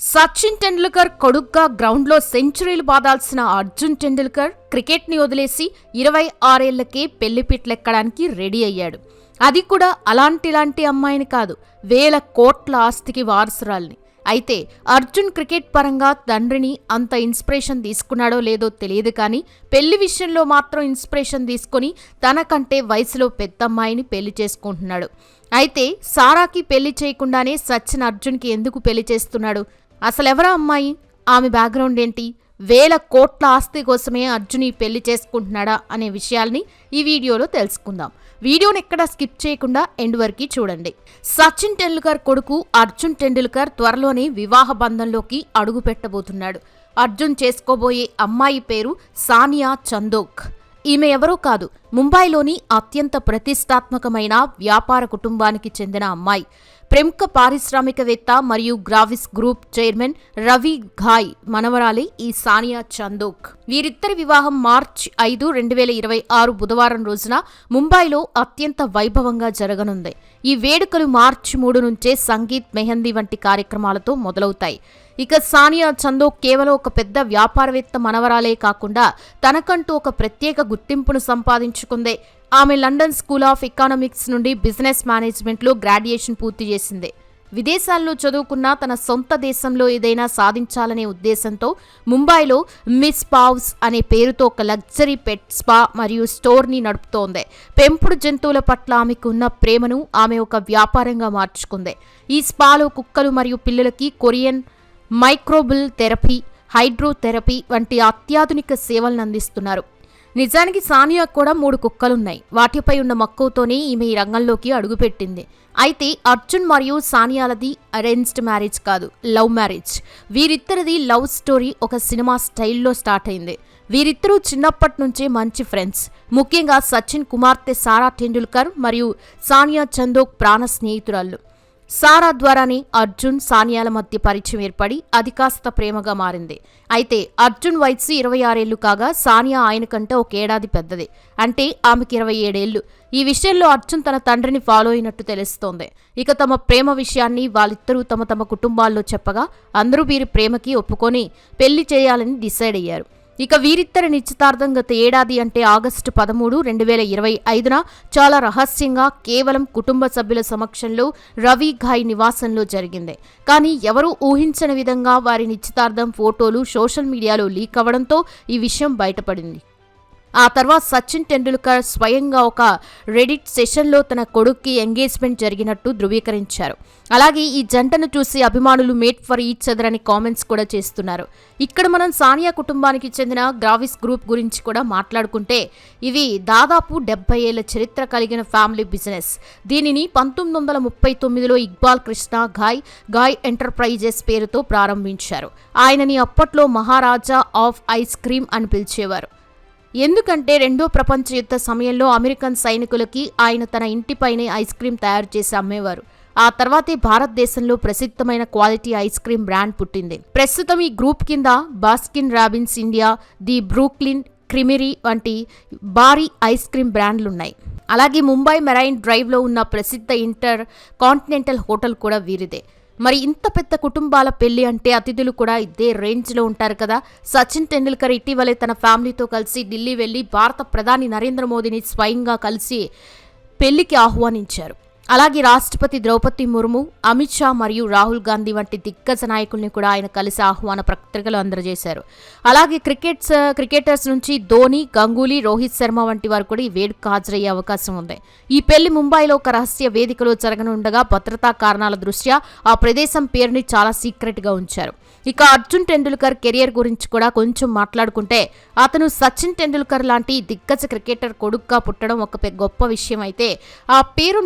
సచిన్ టెండూల్కర్ కొడుగ్గా గ్రౌండ్లో సెంచరీలు బాదాల్సిన అర్జున్ టెండూల్కర్ క్రికెట్ని వదిలేసి ఇరవై ఆరేళ్ళకే పెళ్ళిపిట్లెక్కడానికి రెడీ అయ్యాడు. అది కూడా అలాంటిలాంటి అమ్మాయిని కాదు వేల కోట్ల ఆస్తికి వారసురాల్ని. అయితే అర్జున్ క్రికెట్ పరంగా తండ్రిని అంత ఇన్స్పిరేషన్ తీసుకున్నాడో లేదో తెలియదు కానీ పెళ్ళి విషయంలో మాత్రం ఇన్స్పిరేషన్ తీసుకొని తనకంటే వయసులో పెద్దమ్మాయిని పెళ్ళి చేసుకుంటున్నాడు. అయితే సారాకి పెళ్ళి చేయకుండానే సచిన్ అర్జున్కి ఎందుకు పెళ్ళి చేస్తున్నాడు? అసలెవరా అమ్మాయి? ఆమె బ్యాక్గ్రౌండ్ ఏంటి? వేల కోట్ల ఆస్తి కోసమే అర్జున్ ఈ పెళ్ళి చేసుకుంటున్నాడా అనే విషయాల్ని ఈ వీడియోలో తెలుసుకుందాం. వీడియోని ఎక్కడ స్కిప్ చేయకుండా ఎండ్ వరకు చూడండి. సచిన్ టెండూల్కర్ కొడుకు అర్జున్ టెండూల్కర్ త్వరలోనే వివాహ బంధంలోకి అడుగు పెట్టబోతున్నాడు. అర్జున్ చేసుకోబోయే అమ్మాయి పేరు సానియా చందోక్. ఈమె ఎవరో కాదు ముంబైలోని అత్యంత ప్రతిష్టాత్మకమైన వ్యాపార కుటుంబానికి చెందిన అమ్మాయి. ప్రముఖ పారిశ్రామికవేత్త మరియు Gravis group chairman Ravi Ghai మనవరాలే ఈ సానియా చందోక్. వీరిద్దరి వివాహం మార్చ్ ఐదు రెండు వేల ఇరవై ఆరు బుధవారం రోజున ముంబైలో అత్యంత వైభవంగా జరగనుంది. ఈ వేడుకలు మార్చి మూడు నుంచే సంగీత్ మెహందీ వంటి కార్యక్రమాలతో మొదలవుతాయి. ఇక సానియా చందోక్ కేవలం ఒక పెద్ద వ్యాపారవేత్త మనవరాలే కాకుండా తనకంటూ ఒక ప్రత్యేక గుర్తింపును సంపాదించుకుందే. ఆమె లండన్ స్కూల్ ఆఫ్ ఎకానమిక్స్ నుండి బిజినెస్ మేనేజ్మెంట్లో గ్రాడ్యుయేషన్ పూర్తి చేసింది. విదేశాల్లో చదువుకున్న తన సొంత దేశంలో ఏదైనా సాధించాలనే ఉద్దేశంతో ముంబైలో మిస్ పావ్స్ అనే పేరుతో ఒక లగ్జరీ పెట్ స్పా మరియు స్టోర్ని నడుపుతోంది. పెంపుడు జంతువుల పట్ల ఆమెకు ఉన్న ప్రేమను ఆమె ఒక వ్యాపారంగా మార్చుకుంది. ఈ స్పాలో కుక్కలు మరియు పిల్లలకి కొరియన్ మైక్రోబుల్ థెరపీ హైడ్రోథెరపీ వంటి అత్యాధునిక సేవలను అందిస్తున్నారు. నిజానికి సానియా కూడా మూడు కుక్కలున్నాయి. వాటిపై ఉన్న మక్కువతోనే ఈమె ఈ రంగంలోకి అడుగుపెట్టింది. అయితే అర్జున్ మరియు సానియాలది అరేంజ్డ్ మ్యారేజ్ కాదు లవ్ మ్యారేజ్. వీరిద్దరిది లవ్ స్టోరీ ఒక సినిమా స్టైల్లో స్టార్ట్ అయింది. వీరిద్దరూ చిన్నప్పటి నుంచే మంచి ఫ్రెండ్స్. ముఖ్యంగా సచిన్ కుమార్తె సారా టెండూల్కర్ మరియు సానియా చందోక్ ప్రాణ స్నేహితురాళ్ళు. సారా ద్వారానే అర్జున్ సానియాల మధ్య పరిచయం ఏర్పడి అది కాస్త ప్రేమగా మారింది. అయితే అర్జున్ వయసు ఇరవై ఆరేళ్ళు కాగా సానియా ఆయన కంటే ఒక ఏడాది పెద్దది. అంటే ఆమెకి ఇరవై ఏడేళ్ళు ఈ విషయంలో అర్జున్ తన తండ్రిని ఫాలో అయినట్టు తెలుస్తోంది. ఇక తమ ప్రేమ విషయాన్ని వాళ్ళిద్దరూ తమ తమ కుటుంబాల్లో చెప్పగా అందరూ వీరి ప్రేమకి ఒప్పుకొని పెళ్ళి చేయాలని డిసైడ్ అయ్యారు. ఇక వీరిద్దరి నిశ్చితార్థం గత ఏడాది అంటే ఆగస్టు పదమూడు రెండు వేల ఇరవై ఐదున చాలా రహస్యంగా కేవలం కుటుంబ సభ్యుల సమక్షంలో రవి ఘాయ్ నివాసంలో జరిగింది. కానీ ఎవరూ ఊహించని విధంగా వారి నిశ్చితార్థం ఫోటోలు సోషల్ మీడియాలో లీక్ అవ్వడంతో ఈ విషయం బయటపడింది. ఆ తర్వాత సచిన్ టెండూల్కర్ స్వయంగా ఒక రెడిట్ సెషన్లో తన కొడుక్కి ఎంగేజ్మెంట్ జరిగినట్టు ధృవీకరించారు. అలాగే ఈ జంటను చూసి అభిమానులు మేట్ ఫర్ ఈచ్ అదర్ అని కామెంట్స్ కూడా చేస్తున్నారు. ఇక్కడ మనం సానియా కుటుంబానికి చెందిన గ్రావిస్ గ్రూప్ గురించి కూడా మాట్లాడుకుంటే ఇవి దాదాపు డెబ్బై ఏళ్ళ చరిత్ర కలిగిన ఫ్యామిలీ బిజినెస్. దీనిని పంతొమ్మిది వందల ముప్పై తొమ్మిదిలో ఇక్బాల్ కృష్ణ ఘాయ్ ఘాయ్ ఎంటర్ప్రైజెస్ పేరుతో ప్రారంభించారు. ఆయనని అప్పట్లో మహారాజా ఆఫ్ ఐస్ క్రీమ్ అని పిలిచేవారు. ఎందుకంటే రెండో ప్రపంచ యుద్ధ సమయంలో అమెరికన్ సైనికులకి ఆయన తన ఇంటిపైనే ఐస్ క్రీమ్ తయారు చేసి అమ్మేవారు. ఆ తర్వాతే భారతదేశంలో ప్రసిద్ధమైన క్వాలిటీ ఐస్ క్రీమ్ బ్రాండ్ పుట్టింది. ప్రస్తుతం ఈ గ్రూప్ కింద Baskin Robbins India the Brooklyn creamery వంటి భారీ ఐస్ క్రీమ్ బ్రాండ్లున్నాయి. అలాగే ముంబై మెరైన్ డ్రైవ్లో ఉన్న ప్రసిద్ధ ఇంటర్ కాంటినెంటల్ హోటల్ కూడా వీరిదే. మరి ఇంత పెద్ద కుటుంబాల పెళ్ళి అంటే అతిథులు కూడా ఇదే రేంజ్లో ఉంటారు కదా. సచిన్ టెండూల్కర్ ఇటీవలే తన ఫ్యామిలీతో కలిసి ఢిల్లీ వెళ్ళి భారత ప్రధాని నరేంద్ర మోదీని స్వయంగా కలిసి పెళ్ళికి ఆహ్వానించారు. అలాగే రాష్ట్రపతి ద్రౌపది ముర్ము అమిత్ షా మరియు రాహుల్ గాంధీ వంటి దిగ్గజ నాయకుల్ని కూడా ఆయన కలిసి ఆహ్వాన పత్రికలు అందజేశారు. అలాగే క్రికెట్స్ క్రికెటర్స్ నుంచి ధోని గంగూలీ రోహిత్ శర్మ వంటి వారు కూడా ఈ వేడుక హాజరయ్యే అవకాశం ఉంది. ఈ పెళ్ళి ముంబైలో ఒక రహస్య వేదికలో జరగనుండగా భద్రతా కారణాల దృష్ట్యా ఆ ప్రదేశం పేరుని చాలా సీక్రెట్గా ఉంచారు. ఇక అర్జున్ టెండూల్కర్ కెరియర్ గురించి కూడా కొంచెం మాట్లాడుకుంటే అతను సచిన్ టెండూల్కర్ లాంటి దిగ్గజ క్రికెటర్ కొడుకుగా పుట్టడం ఒక గొప్ప విషయం అయితే ఆ పేరు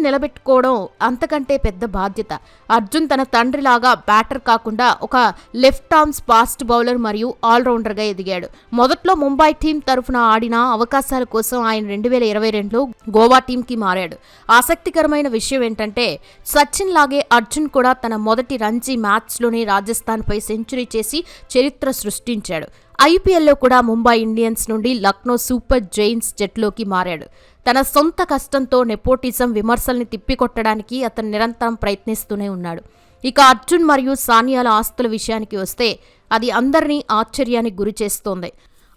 నిలబెట్టుకోవడం అంతకంటే పెద్ద బాధ్యత. అర్జున్ తన తండ్రిలాగా బ్యాటర్ కాకుండా ఒక లెఫ్ట్ ఆర్మ్స్ ఫాస్ట్ బౌలర్ మరియు ఆల్రౌండర్గా ఎదిగాడు. మొదట్లో ముంబై టీం తరఫున ఆడిన అవకాశాల కోసం ఆయన రెండు వేల ఇరవై రెండులో గోవా టీంకి మారాడు. ఆసక్తికరమైన విషయం ఏంటంటే సచిన్ లాగే అర్జున్ కూడా తన మొదటి రంజీ మ్యాచ్లోనే రాజస్థాన్పై సెంచరీ చేసి చరిత్ర సృష్టించాడు. ఐపీఎల్లో కూడా ముంబై ఇండియన్స్ నుండి లక్నో సూపర్ జైన్స్ జట్లోకి మారాడు. తన సొంత కష్టంతో నెపోటిజం విమర్శల్ని తిప్పికొట్టడానికి అతను నిరంతరం ప్రయత్నిస్తూనే ఉన్నాడు. ఇక అర్జున్ మరియు సానియాల ఆస్తుల విషయానికి వస్తే అది అందరినీ ఆశ్చర్యానికి గురి చేస్తోంది.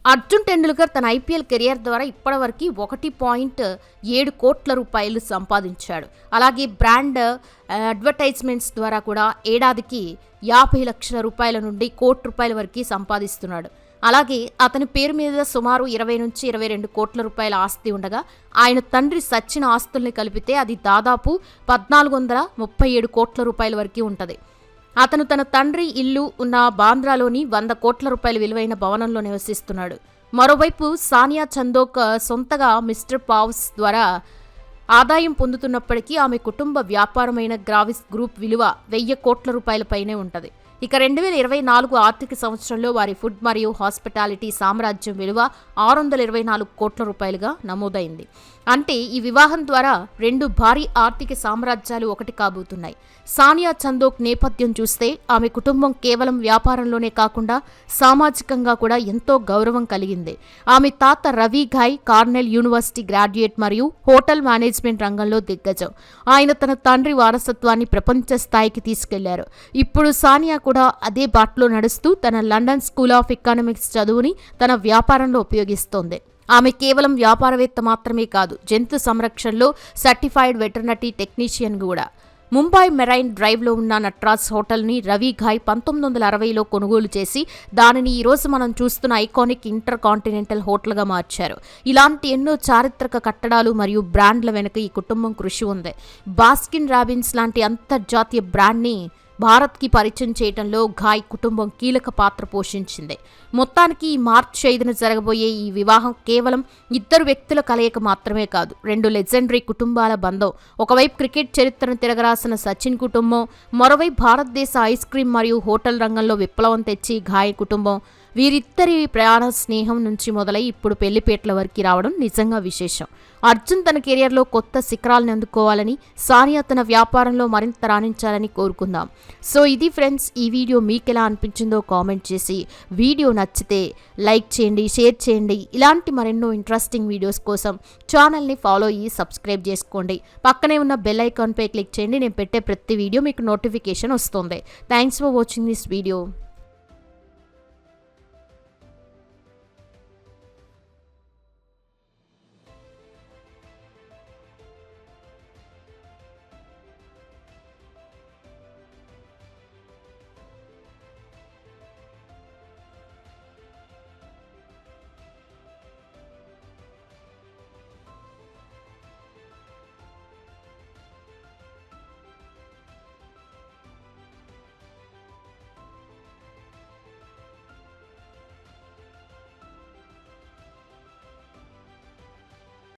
అర్జున్ టెండూల్కర్ తన ఐపీఎల్ కెరియర్ ద్వారా ఇప్పటివరకు ఒకటి పాయింట్ ఏడు కోట్ల రూపాయలు సంపాదించాడు. అలాగే బ్రాండ్ అడ్వర్టైజ్మెంట్స్ ద్వారా కూడా ఏడాదికి యాభై లక్షల రూపాయల నుండి కోటి రూపాయల వరకు సంపాదిస్తున్నాడు. అలాగే అతని పేరు మీద సుమారు ఇరవై నుంచి ఇరవై రెండు కోట్ల రూపాయల ఆస్తి ఉండగా ఆయన తండ్రి సచ్చిన ఆస్తుల్ని కలిపితే అది దాదాపు పద్నాలుగు వందల ముప్పై ఏడు కోట్ల రూపాయల వరకు ఉంటుంది. అతను తన తండ్రి ఇల్లు ఉన్న బాంద్రాలోని వంద కోట్ల రూపాయల విలువైన భవనంలో నివసిస్తున్నాడు. మరోవైపు సానియా చందోక్ సొంతగా మిస్టర్ పావ్స్ ద్వారా ఆదాయం పొందుతున్నప్పటికీ ఆమె కుటుంబ వ్యాపారమైన గ్రావిస్ గ్రూప్ విలువ వెయ్యి కోట్ల రూపాయల పైనే ఉంటుంది. ఇక రెండు వేల ఇరవై నాలుగు ఆర్థిక సంవత్సరంలో వారి ఫుడ్ మరియు హాస్పిటాలిటీ సామ్రాజ్యం విలువ ఆరు వందల ఇరవై నాలుగు కోట్ల రూపాయలుగా నమోదైంది. అంటే ఈ వివాహం ద్వారా రెండు భారీ ఆర్థిక సామ్రాజ్యాలు ఒకటి కాబోతున్నాయి. సానియా చందోక్ నేపథ్యం చూస్తే ఆమె కుటుంబం కేవలం వ్యాపారంలోనే కాకుండా సామాజికంగా కూడా ఎంతో గౌరవం కలిగింది. ఆమె తాత Ravi Ghai Cornell university graduate మరియు హోటల్ మేనేజ్మెంట్ రంగంలో దిగ్గజం. ఆయన తన తండ్రి వారసత్వాన్ని ప్రపంచ స్థాయికి తీసుకెళ్ళారు. ఇప్పుడు సానియా కూడా అదే బాటలో నడుస్తూ తన లండన్ స్కూల్ ఆఫ్ ఎకనామిక్స్ చదువుని తన వ్యాపారంలో ఉపయోగిస్తోంది. ఆమె కేవలం వ్యాపారవేత్త మాత్రమే కాదు జంతు సంరక్షణలో సర్టిఫైడ్ వెటర్నరీ టెక్నీషియన్ కూడా. ముంబై మెరైన్ డ్రైవ్లో ఉన్న నట్రాజ్ హోటల్ని రవి ఘాయ్ పంతొమ్మిది వందల అరవైలో కొనుగోలు చేసి దానిని ఈరోజు మనం చూస్తున్న ఐకానిక్ ఇంటర్ కాంటినెంటల్ హోటల్గా మార్చారు. ఇలాంటి ఎన్నో చారిత్రక కట్టడాలు మరియు బ్రాండ్ల వెనుక ఈ కుటుంబం కృషి ఉంది. బాస్కిన్ రాబిన్స్ లాంటి అంతర్జాతీయ బ్రాండ్ని భారత్కి పరిచయం చేయడంలో ఘాయ్ కుటుంబం కీలక పాత్ర పోషించింది. మొత్తానికి ఈ మార్చి ఐదున జరగబోయే ఈ వివాహం కేవలం ఇద్దరు వ్యక్తుల కలయిక మాత్రమే కాదు రెండు లెజెండరీ కుటుంబాల బంధం. ఒకవైపు క్రికెట్ చరిత్రను తిరగరాసిన సచిన్ కుటుంబం మరోవైపు భారతదేశ ఐస్ క్రీమ్ మరియు హోటల్ రంగంలో విప్లవం తెచ్చి ఘాయ్ కుటుంబం వీరిద్దరి ప్రయాణ స్నేహం నుంచి మొదలై ఇప్పుడు పెళ్ళిపేటల వరకు రావడం నిజంగా విశేషం. అర్జున్ తన కెరియర్లో కొత్త శిఖరాలను అందుకోవాలని సానియా తన వ్యాపారంలో మరింత రాణించాలని కోరుకుందాం. సో ఇది ఫ్రెండ్స్ ఈ వీడియో మీకు ఎలా అనిపించిందో కామెంట్ చేసి వీడియో నచ్చితే లైక్ చేయండి షేర్ చేయండి. ఇలాంటి మరెన్నో ఇంట్రెస్టింగ్ వీడియోస్ కోసం ఛానల్ని ఫాలో అయ్యి సబ్స్క్రైబ్ చేసుకోండి. పక్కనే ఉన్న బెల్ ఐకాన్పై క్లిక్ చేయండి. నేను పెట్టే ప్రతి వీడియో మీకు నోటిఫికేషన్ వస్తుంది. Thanks for watching this video.